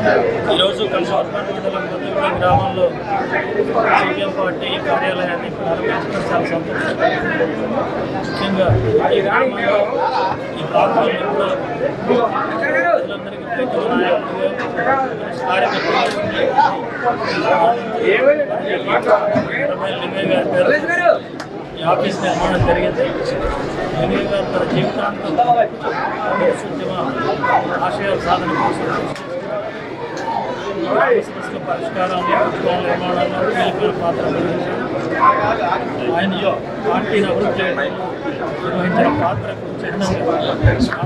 ఈరోజు కల్సవర్పేట మండలం గ్రామంలో సీపీఎం పార్టీ కార్యాలయాన్ని ప్రారంభించడం చాలా సంతోషం. ముఖ్యంగా ఈ గ్రామంలో ఈ ప్రాంతంలో ప్రజలందరికీ ప్రీతిమ నాయకుడిగా ఈ ఆఫీస్ నిర్మాణం జరిగింది. గారు తన జీవితాంతం ఉద్యమ ఆశయాల సాధన కోసం సమస్యల పరిష్కారాన్ని ఉద్యమ నిర్మాణంలో కీలకమైన పాత్ర ఆయన పార్టీని అభివృద్ధి నిర్వహించిన పాత్రకు చిహ్నంగా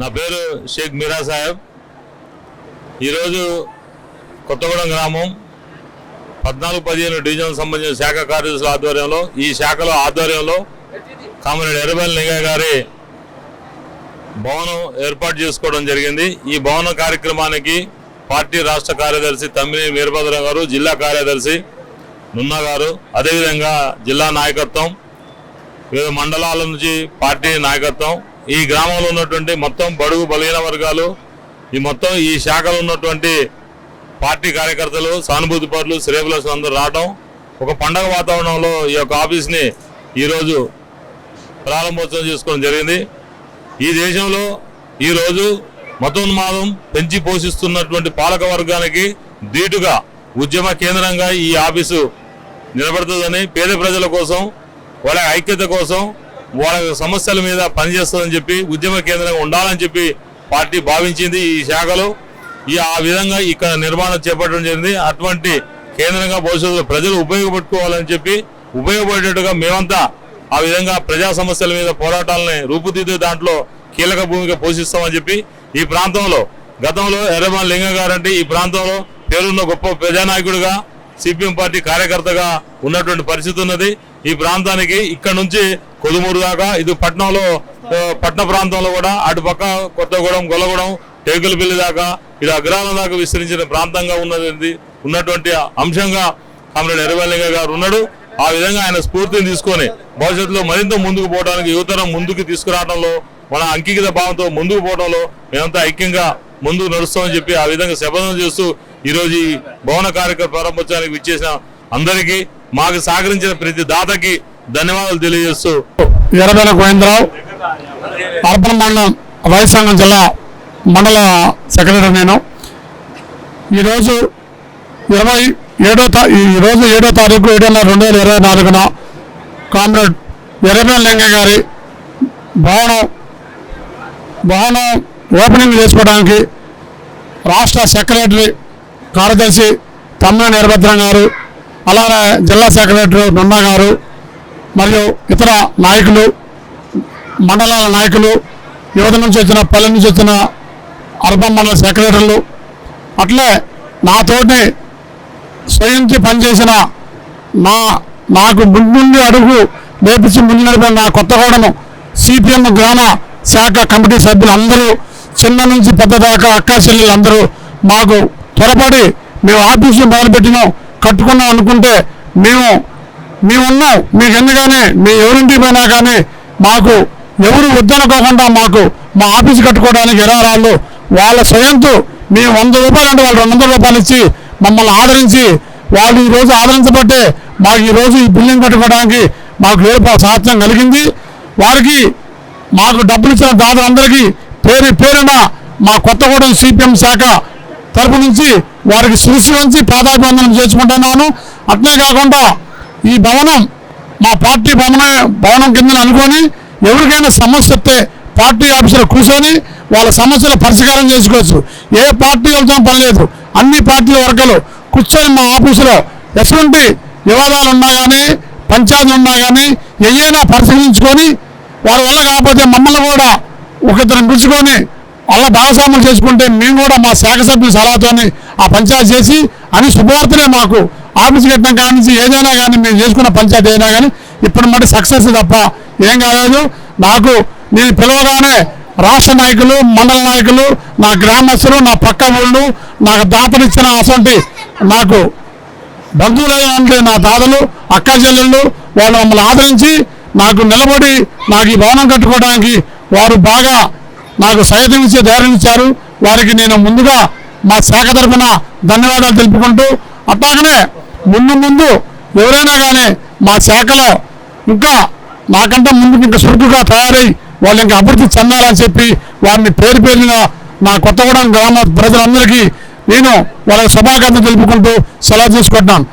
నా పేరు షేక్ మీరా సాహెబ్. ఈరోజు కొత్తగూడెం గ్రామం పద్నాలుగు పదిహేను డివిజన్ సంబంధించిన శాఖ కార్యదర్శుల ఆధ్వర్యంలో ఈ శాఖలో ఆధ్వర్యంలో కామరెడ్డి ఎర్రబెల్లి నిఘా గారి భవనం ఏర్పాటు చేసుకోవడం జరిగింది. ఈ భవన కార్యక్రమానికి పార్టీ రాష్ట్ర కార్యదర్శి తమ్మిని వీరభద్రం గారు జిల్లా కార్యదర్శి నున్నా గారు అదేవిధంగా జిల్లా నాయకత్వం వివిధ మండలాల నుంచి పార్టీ నాయకత్వం ఈ గ్రామంలో ఉన్నటువంటి మొత్తం బడుగు బలహీన వర్గాలు ఈ మొత్తం ఈ శాఖలో ఉన్నటువంటి పార్టీ కార్యకర్తలు సానుభూతి పరులు శ్రేపులస్ అందరూ రావడం ఒక పండగ వాతావరణంలో ఈ యొక్క ఆఫీస్ని ఈరోజు ప్రారంభోత్సవం చేసుకోవడం జరిగింది. ఈ దేశంలో ఈరోజు మతోన్మాదం పెంచి పోషిస్తున్నటువంటి పాలక వర్గానికి ధీటుగా ఉద్యమ కేంద్రంగా ఈ ఆఫీసు నిలబడుతుందని పేద ప్రజల కోసం వాళ్ళ ఐక్యత కోసం వాళ్ళ సమస్యల మీద పనిచేస్తుందని చెప్పి ఉద్యమ కేంద్రంగా ఉండాలని చెప్పి పార్టీ భావించింది ఈ శాఖలో. ఈ ఆ విధంగా ఇక్కడ నిర్మాణం చేపట్టడం జరిగింది. అటువంటి కేంద్రంగా భవిష్యత్తులో ప్రజలు ఉపయోగపట్టుకోవాలని చెప్పి ఉపయోగపడేట్టుగా మేమంతా ఆ విధంగా ప్రజా సమస్యల మీద పోరాటాలని రూపుదిద్దే దాంట్లో కీలక భూమిక పోషిస్తామని చెప్పి ఈ ప్రాంతంలో గతంలో ఎర్రమాన్ లింగ గారంటే ఈ ప్రాంతంలో పేరున్న గొప్ప ప్రజానాయకుడిగా సిపిఎం పార్టీ కార్యకర్తగా ఉన్నటువంటి పరిస్థితి ఉన్నది. ఈ ప్రాంతానికి ఇక్కడ నుంచి కొదుమూరు దాకా ఇది పట్నంలో పట్న ప్రాంతంలో కూడా అటుపక్క కొత్తగూడెం గొల్లగూడెం టేకులపల్లి దాకా ఇది అగ్రాల దాకా విస్తరించిన ప్రాంతంగా ఉన్నది ఉన్నటువంటి అంశంగా కామ్రేడ్ ఎర్రవల్లింగ గారు ఉన్నాడు. ఆ విధంగా ఆయన స్ఫూర్తిని తీసుకొని భవిష్యత్తులో మరింత ముందుకు పోవడానికి యువతరం ముందుకు తీసుకురావడంలో మన అంకిత భావంతో ముందుకు పోవడంలో మేమంతా ఐక్యంగా ముందుకు నడుస్తామని చెప్పి ఆ విధంగా శపథం చేస్తూ ఈరోజు ఈ భవన కార్యక్రమ ప్రారంభోత్సవానికి విచ్చేసిన అందరికీ మాకు సహకరించిన ప్రతి దాతకి ధన్యవాదాలు తెలియజేస్తూ ఎర్రబెల గోవిందరావు అర్బన్ మండలం వైఎస్ఆర్ జిల్లా మండల సెక్రటరీ నేను. ఈరోజు ఇరవై ఏడో తా ఈరోజు ఏడో తారీఖు ఏడున్నర రెండు వేల ఇరవై నాలుగున కామ్రేడ్ ఎర్రబెల లింగ గారి భవనం భవనం ఓపెనింగ్ చేసుకోవడానికి రాష్ట్ర సెక్రటరీ కార్యదర్శి తమ్మిన వీరభద్రం గారు అలాగే జిల్లా సెక్రటరీ నున్నా గారు మరియు ఇతర నాయకులు మండలాల నాయకులు యువత నుంచి వచ్చిన పల్లె నుంచి వచ్చిన అర్బన్ మండల సెక్రటరీలు అట్లే నాతోటి స్వయంకి పనిచేసిన నా నాకు ముందుండి అడుగు వేపించి ముందు నడిపిన నా కొత్తగూడెం సిపిఎం గ్రామ శాఖ కమిటీ సభ్యులు అందరూ చిన్న నుంచి పెద్ద దాకా అక్క చెల్లెలు అందరూ మాకు త్వరపడి మేము ఆఫీసులు మొదలుపెట్టినాం. కట్టుకున్నాం అనుకుంటే మేము మేమున్నాం. మీకు ఎందుకని మీ ఎవరింటికి పోయినా కానీ మాకు ఎవరు వద్దనుకోకుండా మాకు మా ఆఫీస్ కట్టుకోవడానికి ఎరారాళ్ళు వాళ్ళ స్వయంతో మేము వంద రూపాయలు అంటే వాళ్ళు రెండు వందల రూపాయలు ఇచ్చి మమ్మల్ని ఆదరించి వాళ్ళు ఈరోజు ఆదరించబట్టే మాకు ఈరోజు ఈ బిల్డింగ్ కట్టుకోవడానికి మాకు ఏర్పాటు సాధ్యం కలిగింది. వారికి మాకు డబ్బులు ఇచ్చిన అందరికీ పేరు పేరున మా కొత్తగూడెం సిపిఎం శాఖ తరపు నుంచి వారికి శిరస్సు వంచి పాదాభివందనం చేసుకుంటున్నాను అట్లే కాకుండా ఈ భవనం మా పార్టీ భవన భవనం కింద అనుకొని ఎవరికైనా సమస్య వస్తే పార్టీ ఆఫీసులో కూర్చొని వాళ్ళ సమస్యలు పరిష్కారం చేసుకోవచ్చు. ఏ పార్టీ వెళ్తాం పని లేదు అన్ని పార్టీల వర్గాలు కూర్చొని మా ఆఫీసులో ఎటువంటి వివాదాలు ఉన్నా కానీ పంచాయతీలు ఉన్నా కానీ ఏయైనా పరిశీలించుకొని వారి వల్ల కాకపోతే మమ్మల్ని కూడా ఒకరిద్దరు పిలుచుకొని వాళ్ళ భాగస్వాములు చేసుకుంటే మేము కూడా మా శాఖ సభ్యుల సలహాతోని ఆ పంచాయతీ చేసి అని శుభవార్తనే మాకు ఆఫీస్ కట్టిన కాడి నుంచి ఏదైనా కానీ మేము చేసుకున్న పంచాయతీ అయినా కానీ ఇప్పుడు మరి సక్సెస్ తప్ప ఏం కాలేదు. నాకు నేను పిలవగానే రాష్ట్ర నాయకులు మండల నాయకులు నా గ్రామస్తులు నా పక్క ఊళ్ళు నాకు దాతనిచ్చిన అసంటి నాకు బంధువులు అంటే నా దాదలు అక్క చెల్లెళ్ళు వాళ్ళు మమ్మల్ని ఆదరించి నాకు నిలబడి నాకు ఈ భవనం కట్టుకోవడానికి వారు బాగా నాకు సహాయం ఇచ్చే ధైర్యం ఇచ్చారు. వారికి నేను ముందుగా మా శాఖ తరఫున ధన్యవాదాలు తెలుపుకుంటూ అట్లాగనే ముందు ముందు ఎవరైనా కానీ మా శాఖలో ఇంకా నాకంటే ముందు ఇంకా చురుకుగా తయారై వాళ్ళు ఇంకా అభివృద్ధి చెందాలని చెప్పి వారిని పేరు పేరిన నా కొత్తగూడెం గ్రామ ప్రజలందరికీ నేను వాళ్ళకి శుభాకాంక్షలు తెలుపుకుంటూ సెలవు తీసుకుంటున్నాను.